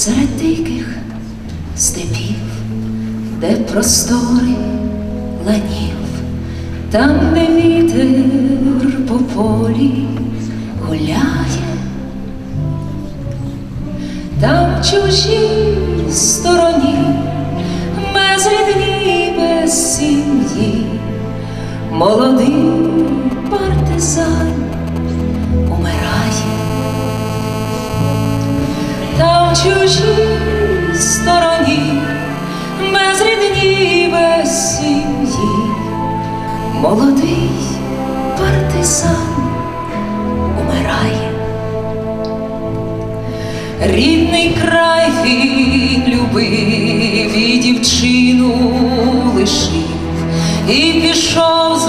серед диких степів, де простори ланів, там, де вітер по полі гуляє, там чужі стороні, без рідні, без сім'ї, молодий партизан Там чужі стороні, без рідні, без сім'ї, молодий партизан умирає. Рідний край він любив і дівчину лишив, і пішов з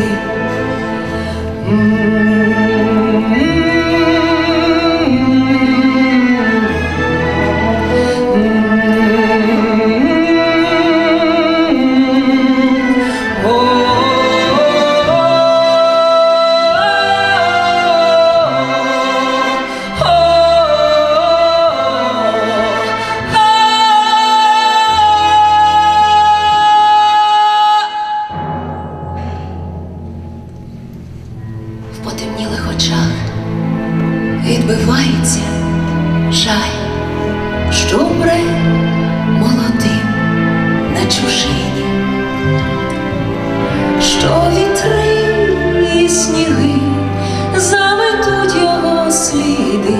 жаль, що умре молодим на чужині, що вітри і сніги заметуть його сліди,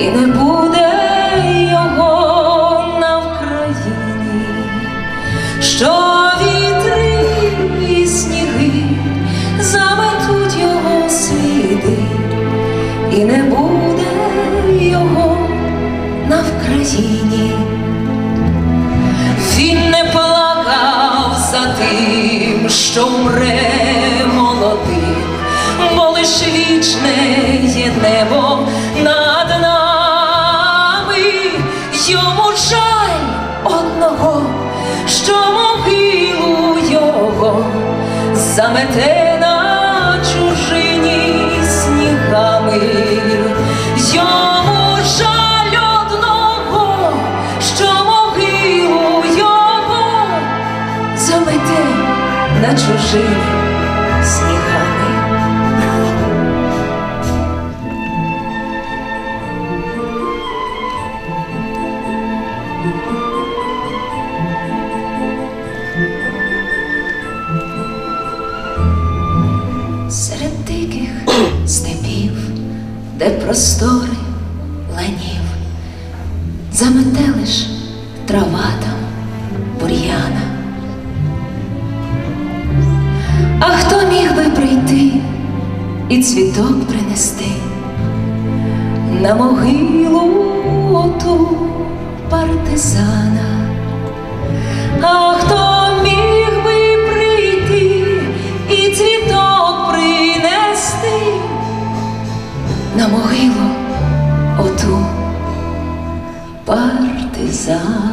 і не буде його на Вкраїні, що вітри і сніги заметуть його сліди, і не буде його на Вкраїні. Він не плакав за тим, що мре молодим, бо лиш вічне є небо над нами, йому жаль одного, що могилу його замете на чужині снігами. серед диких степів, де простори ланів, замете лиш трава там прийти і цвіток принести на могилу оту партизана? А хто міг би прийти і цвіток принести на могилу оту партизана?